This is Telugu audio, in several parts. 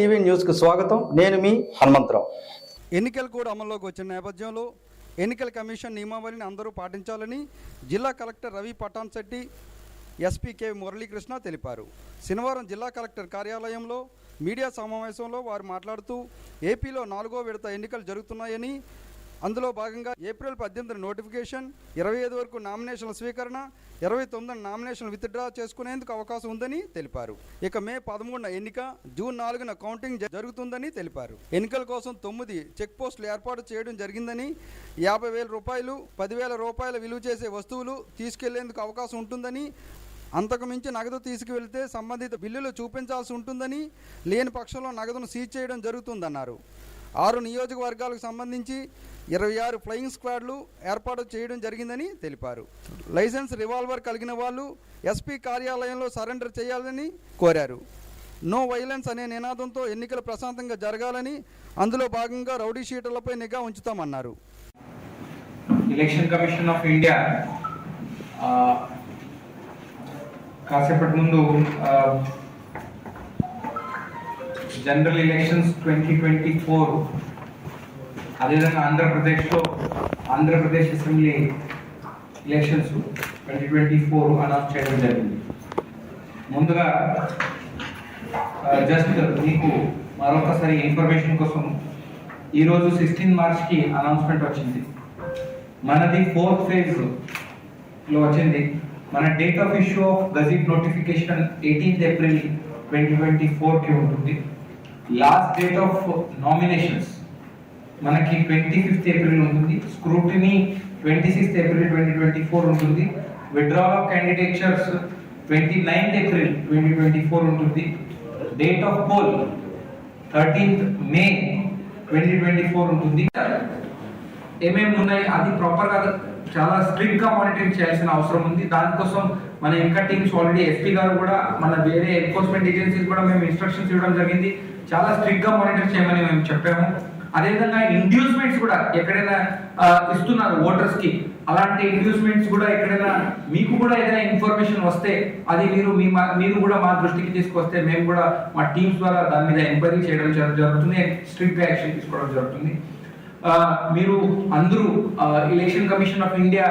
టీవీ న్యూస్కు స్వాగతం. నేను మీ హనుమంతరావు. ఎన్నికలు కూడా అమల్లోకి వచ్చిన నేపథ్యంలో ఎన్నికల కమిషన్ నియమావళిని అందరూ పాటించాలని జిల్లా collector Ravi Patanshetti SP K Muralikrishna తెలిపారు. శనివారం జిల్లా కలెక్టర్ కార్యాలయంలో మీడియా సమావేశంలో వారు మాట్లాడుతూ ఏపీలో నాలుగో విడత ఎన్నికలు జరుగుతున్నాయని అందులో భాగంగా ఏప్రిల్ పద్దెనిమిది నోటిఫికేషన్ ఇరవై ఐదు వరకు నామినేషన్ల స్వీకరణ ఇరవై తొమ్మిది నామినేషన్లు విత్డ్రా చేసుకునేందుకు అవకాశం ఉందని తెలిపారు. ఇక మే పదమూడున ఎన్నిక జూన్ నాలుగున కౌంటింగ్ జరుగుతుందని తెలిపారు. ఎన్నికల కోసం తొమ్మిది చెక్ పోస్టులు ఏర్పాటు చేయడం జరిగిందని యాభై వేల రూపాయలు పదివేల రూపాయల విలువ చేసే వస్తువులు తీసుకెళ్ళేందుకు అవకాశం ఉంటుందని అంతకు మించి నగదు తీసుకువెళ్తే సంబంధిత బిల్లులు చూపించాల్సి ఉంటుందని లేని పక్షంలో నగదును సీజ్ చేయడం జరుగుతుందన్నారు. ఆరు నియోజకవర్గాలకు సంబంధించి ఇరవై ఆరు ఫ్లయింగ్ స్క్వాడ్లు ఏర్పాటు చేయడం జరిగిందని తెలిపారు. లైసెన్స్ రివాల్వర్ కలిగిన వాళ్ళు ఎస్పీ కార్యాలయంలో సరెండర్ చేయాలని కోరారు. నో వైలెన్స్ అనే నినాదంతో ఎన్నికలు ప్రశాంతంగా జరగాలని అందులో భాగంగా రౌడీ షీటర్లపై నిఘా ఉంచుతామన్నారు. ఎలక్షన్ కమిషన్ ఆఫ్ ఇండియా కాసేపటి ముందు general elections twenty twenty four అదేవిధంగా ఆంధ్రప్రదేశ్లో Andhra Pradesh assembly elections twenty twenty four announce చేయడం జరిగింది. ముందుగా జస్ట్ మీకు మరొకసారి ఇన్ఫర్మేషన్ కోసం ఈరోజు సిక్స్టీన్ మార్చ్కి అనౌన్స్మెంట్ వచ్చింది. మనది ఫోర్త్ ఫేజ్లో వచ్చింది. మన date of issue of gazette notification eighteenth April twenty twenty ఫోర్కి ఉంటుంది. లాస్ట్ డేట్ ఆఫ్ నామినేషన్స్ మనకి ట్వంటీ ఫిఫ్త్ ఏప్రిల్ ఉంటుంది. Scrutiny twenty sixth April twenty twenty four ఉంటుంది. Withdrawal of candidatures twenty ninth April twenty twenty four ఉంటుంది. Date of poll thirteenth May twenty twenty four ఉంటుంది. ఏమేమి ఉన్నాయి? అది ప్రాపర్గా చాలా స్ట్రిక్ట్గా మానిటరింగ్ చేయాల్సిన అవసరం ఉంది. దానికోసం మన ఇంకా టీమ్స్ ఆల్రెడీ ఎస్పీ గారు కూడా మన వేరే ఎన్ఫోర్స్మెంట్ ఏజెన్సీస్ కూడా మేము ఇన్స్ట్రక్షన్స్ ఇవ్వడం జరిగింది. చాలా స్ట్రిక్ట్గా మానిటర్ చేయమని మేము చెప్పాము. అదేవిధంగా ఇండ్యూస్మెంట్స్ కూడా ఎక్కడైనా ఇస్తున్నారు ఓటర్స్కి. అలాంటి ఇండ్యూస్మెంట్స్ కూడా ఎక్కడైనా మీకు కూడా ఏదైనా ఇన్ఫర్మేషన్ వస్తే అది మీరు మీ మా- మీరు కూడా మా దృష్టికి తీసుకొస్తే మేము కూడా మా టీమ్స్ ద్వారా దాని మీద ఎంక్వైరీ చేయడం జరుగుతుంది స్ట్రిక్ట్ యాక్షన్ తీసుకోవడం జరుగుతుంది. మీరు అందరూ ఎలక్షన్ కమిషన్ ఆఫ్ ఇండియా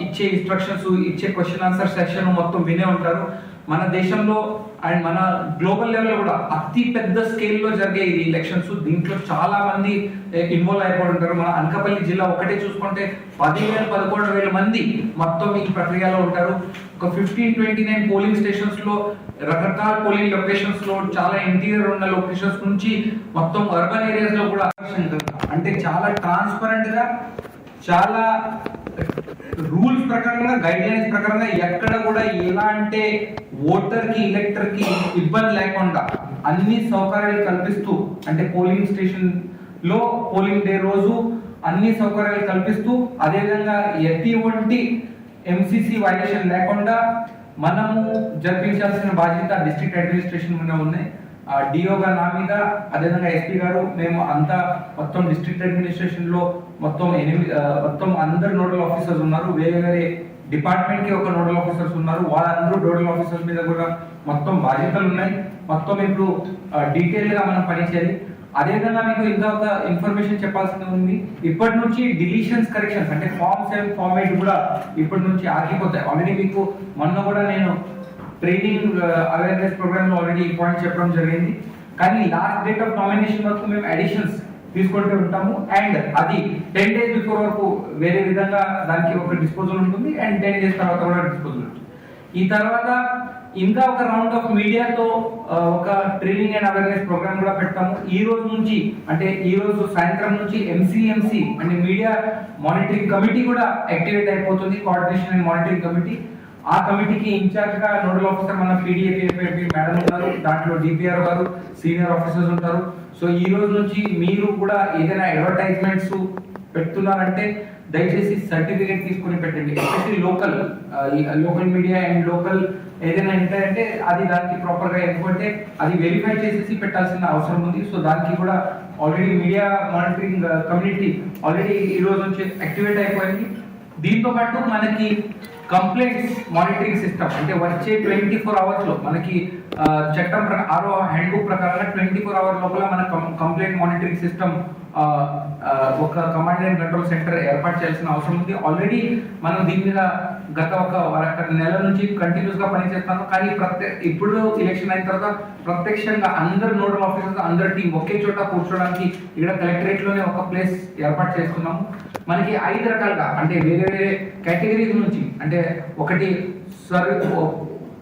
ఇచ్చే ఇన్స్ట్రక్షన్స్ ఇచ్చే క్వశ్చన్ ఆన్సర్ సెక్షన్ మొత్తం వినే ఉంటారు. మన దేశంలో అండ్ మన గ్లోబల్ లెవెల్ కూడా అతి పెద్ద స్కేల్లో జరిగే ఈ ఎలక్షన్స్ దీంట్లో చాలా మంది ఇన్వాల్వ్ అయిపోయి ఉంటారు. మన అనకాపల్లి జిల్లా ఒకటే చూసుకుంటే పదివేల పదకొండు వేల మంది మొత్తం ఈ ప్రక్రియలో ఉంటారు. ఒక ఫిఫ్టీన్ ట్వంటీ నైన్ పోలింగ్ స్టేషన్స్లో రకరకాల పోలింగ్ లొకేషన్స్లో చాలా ఇంటీరియర్ ఉన్న లొకేషన్స్ నుంచి మొత్తం అర్బన్ ఏరియాస్లో కూడా అంటే చాలా ట్రాన్స్పరెంట్గా చాలా రూల్స్ ప్రకారంగా గైడ్ లైన్స్ ప్రకారంగా ఎక్కడ కూడా ఎలా అంటే ఓటర్కి ఎలక్టర్కి ఇబ్బంది లేకుండా అన్ని సౌకర్యాలు కల్పిస్తూ అంటే పోలింగ్ స్టేషన్లో పోలింగ్ డే రోజు అన్ని సౌకర్యాలు కల్పిస్తూ అదేవిధంగా ఎటువంటి ఎంసీసీ వైలేషన్ లేకుండా మనము జరిపించాల్సిన బాధ్యత డిస్ట్రిక్ట్ అడ్మినిస్ట్రేషన్ మీద ఉన్నాయి ఆ డిఓ గారు నా మీద అదేవిధంగా ఎస్పీ గారు మేము అంతా మొత్తం డిస్ట్రిక్ట్ అడ్మినిస్ట్రేషన్లో మొత్తం ఎనిమిది మొత్తం అందరు నోడల్ ఆఫీసర్స్ ఉన్నారు. వేరే వేరే డిపార్ట్మెంట్కి ఒక నోడల్ ఆఫీసర్స్ ఉన్నారు. వాళ్ళందరూ నోడల్ ఆఫీసర్స్ మీద కూడా మొత్తం బాధ్యతలు ఉన్నాయి. మొత్తం ఇప్పుడు డీటెయిల్గా మనం పనిచేయాలి. అదేవిధంగా మీకు ఇంకా ఒక ఇన్ఫర్మేషన్ చెప్పాల్సింది ఉంది. ఇప్పటి నుంచి డిలీషన్స్ కరెక్షన్స్ అంటే ఫార్మ్ సెవెన్ ఫార్మ్ ఎయిట్ కూడా ఇప్పటి నుంచి ఆగిపోతాయి. ఆల్రెడీ మీకు మొన్న కూడా నేను ట్రైనింగ్ అవేర్నెస్ ప్రోగ్రామ్లో ఆల్రెడీ ఈ పాయింట్ చెప్పడం జరిగింది. కానీ లాస్ట్ డేట్ ఆఫ్ నామినేషన్ వరకు మేము అడిషన్స్ తీసుకుంటూ ఉంటాము. అండ్ అది టెన్ డేస్ బిఫోర్ వరకు వేరే విధంగా దానికి ఒక డిస్పోజల్ ఉంటుంది అండ్ టెన్ డేస్ తర్వాత కూడా డిస్పోజల్ ఉంటుంది. ఈ తర్వాత ఇంకా ఒక రౌండ్ ఆఫ్ మీడియాతో ఒక ట్రైనింగ్ అండ్ అవేర్నెస్ ప్రోగ్రామ్ కూడా పెడతాము. ఈ రోజు నుంచి అంటే ఈ రోజు సాయంత్రం నుంచి ఎంసీఎంసీ అంటే మీడియా మానిటరింగ్ కమిటీ కూడా యాక్టివేట్ అయిపోతుంది. కోఆర్డినేషన్ అండ్ మానిటరింగ్ కమిటీ ఆ కమిటీకి ఇన్ఛార్జ్గా నోడల్ ఆఫీసర్ మన పీడిఏపీ మేడం ఉన్నారు దాంట్లో డిపిఆర్ గారు సీనియర్ ఆఫీసర్స్ ఉంటారు. సో ఈ రోజు నుంచి మీరు కూడా ఏదైనా అడ్వర్టైజ్మెంట్స్ పెడుతున్నారంటే దయచేసి సర్టిఫికేట్ తీసుకొని పెట్టండి. Especially local local media and local ఏదైనా ఏంటంటే అది దానికి ప్రాపర్గా ఎందుకంటే అది వెరిఫై చేసేసి పెట్టాల్సిన అవసరం ఉంది. సో దానికి కూడా already media monitoring community already ఈ రోజు నుంచి యాక్టివేట్ అయిపోయింది. దీంతో పాటు మనకి కంప్లైంట్స్ మానిటరింగ్ సిస్టమ్ అంటే వచ్చే ట్వంటీ ఫోర్ అవర్స్లో మనకి చట్టం ప్రకారం ఆరో హ్యాండ్ బుక్ ప్రకారంగా ట్వంటీ ఫోర్ అవర్ లోపల మన కంప్లైంట్ మానిటరింగ్ సిస్టమ్ ఒక కమాండ్ అండ్ కంట్రోల్ సెంటర్ ఏర్పాటు చేయాల్సిన అవసరం ఉంది. ఆల్రెడీ మనం దీని మీద గత ఒక వర- నెల నుంచి కంటిన్యూస్గా పనిచేస్తాను కానీ ప్రత్యే ఇప్పుడు ఎలక్షన్ అయిన తర్వాత ప్రత్యక్షంగా అందరు నోడల్ ఆఫీసర్స్ అందరి టీం ఒకే చోట కూర్చోడానికి ఇక్కడ కలెక్టరేట్లోనే ఒక ప్లేస్ ఏర్పాటు చేసుకున్నాము మనకి ఐదు రకాలుగా అంటే వేరే వేరే కేటగిరీస్ నుంచి అంటే ఒకటి సర్వీ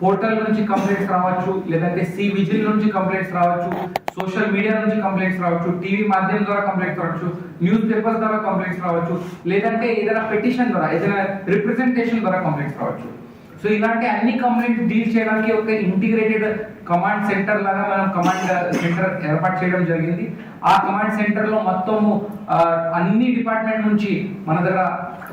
పోర్టల్ నుంచి కంప్లైంట్స్ రావచ్చు లేదంటే సి విజిల్ నుంచి కంప్లైంట్స్ రావచ్చు సోషల్ మీడియా నుంచి కంప్లైంట్స్ రావచ్చు టీవీ మాధ్యమం ద్వారా కంప్లైంట్స్ రావచ్చు న్యూస్ పేపర్స్ ద్వారా కంప్లైంట్స్ రావచ్చు లేదంటే ఏదైనా పెటిషన్ ద్వారా ఏదైనా రిప్రజెంటేషన్ ద్వారా కంప్లైంట్స్ రావచ్చు. సో ఇలాంటి అన్ని కంప్లైంట్స్ డీల్ చేయడానికి ఒక ఇంటిగ్రేటెడ్ కమాండ్ సెంటర్ లాగా మనం కమాండ్ సెంటర్ ఏర్పాటు చేయడం జరిగింది. ఆ కమాండ్ సెంటర్లో మొత్తము అన్ని డిపార్ట్మెంట్ నుంచి మన దగ్గర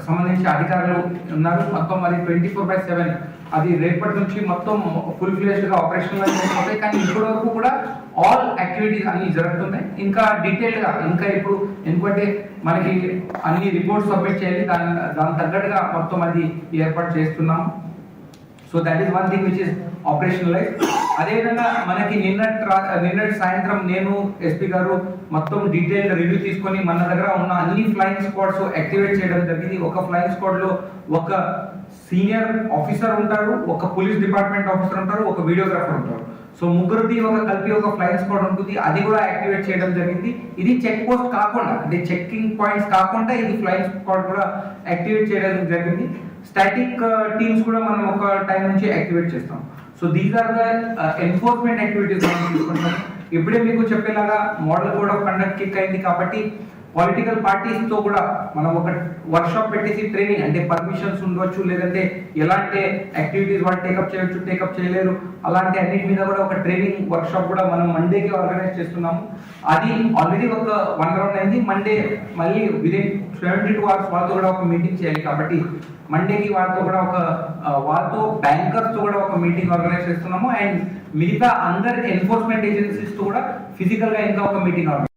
సంబంధించి అధికారులు ఉన్నారు. మొత్తం మరి ట్వంటీ ఫోర్ బై సెవెన్ అది రేపటి నుంచి మొత్తం ఫుల్ ఫ్లెజ్డ్గా ఆపరేషనల్ అయిపోతాయి. కానీ ఇప్పటి వరకు కూడా ఆల్ యాక్టివిటీస్ అన్ని జరుగుతున్నాయి. ఇంకా డీటెయిల్డ్గా ఇంకా ఇప్పుడు ఎందుకంటే మనకి అన్ని రిపోర్ట్స్ సబ్మిట్ చేయాలి. దాని దాని తగ్గట్టుగా మొత్తం అది ఏర్పాటు చేస్తున్నాం so that is one thing which is operationalise అదేవిధంగా మనకి నిన్నటి నిన్నటి సాయంత్రం నేను ఎస్పీ గారు మొత్తం డీటెయిల్ రివ్యూ తీసుకొని మన దగ్గర ఉన్న అన్ని ఫ్లయింగ్ స్క్వాడ్స్ యాక్టివేట్ చేయడం జరిగింది. ఒక ఫ్లయింగ్ స్క్వాడ్లో ఒక సీనియర్ ఆఫీసర్ ఉంటారు ఒక పోలీస్ డిపార్ట్మెంట్ ఆఫీసర్ ఉంటారు ఒక వీడియోగ్రాఫర్ ఉంటారు సో ముగ్గురిది ఒక కలిపి ఒక ఫ్లయింగ్ స్క్వాడ్ ఉంటుంది. అది కూడా యాక్టివేట్ చేయడం జరిగింది. ఇది చెక్ పోస్ట్ కాకుండా అంటే చెక్కింగ్ పాయింట్స్ కాకుండా ఇది ఫ్లయింగ్ స్క్వాడ్ కూడా యాక్టివేట్ చేయడం జరిగింది. స్టాటిక్ టీమ్స్ కూడా మనం ఒక టైం నుంచి యాక్టివేట్ చేస్తాం. So these are the enforcement activities మనం తీసుకుంటాం. ఇప్పుడే మీకు చెప్పేలాగా model code of conduct kick అయింది కాబట్టి పొలిటికల్ పార్టీస్తో కూడా మనం ఒక వర్క్షాప్ పెట్టేసి ట్రైనింగ్ అంటే పర్మిషన్స్ ఉండొచ్చు లేదంటే ఎలాంటి యాక్టివిటీస్ వాళ్ళు టేకప్ చేయొచ్చు టేకప్ చేయలేరు అలాంటి అన్నిటి మీద కూడా ఒక ట్రైనింగ్ వర్క్ షాప్ కూడా మనం మండేకి ఆర్గనైజ్ చేస్తున్నాము. అది ఆల్రెడీ ఒక వన్ రౌండ్ అయింది. మండే మళ్ళీ విదిన్ సెవెంటీ టూ అవర్స్ వాళ్ళతో కూడా ఒక మీటింగ్ చేయాలి కాబట్టి మండేకి వాళ్ళతో కూడా ఒక వాళ్ళతో బ్యాంకర్స్తో కూడా ఒక మీటింగ్ ఆర్గనైజ్ చేస్తున్నాము. అండ్ మిగతా అందరి ఎన్ఫోర్స్మెంట్ ఏజెన్సీస్తో కూడా ఫిజికల్గా ఇంకా ఒక మీటింగ్ ఆర్గనైజ్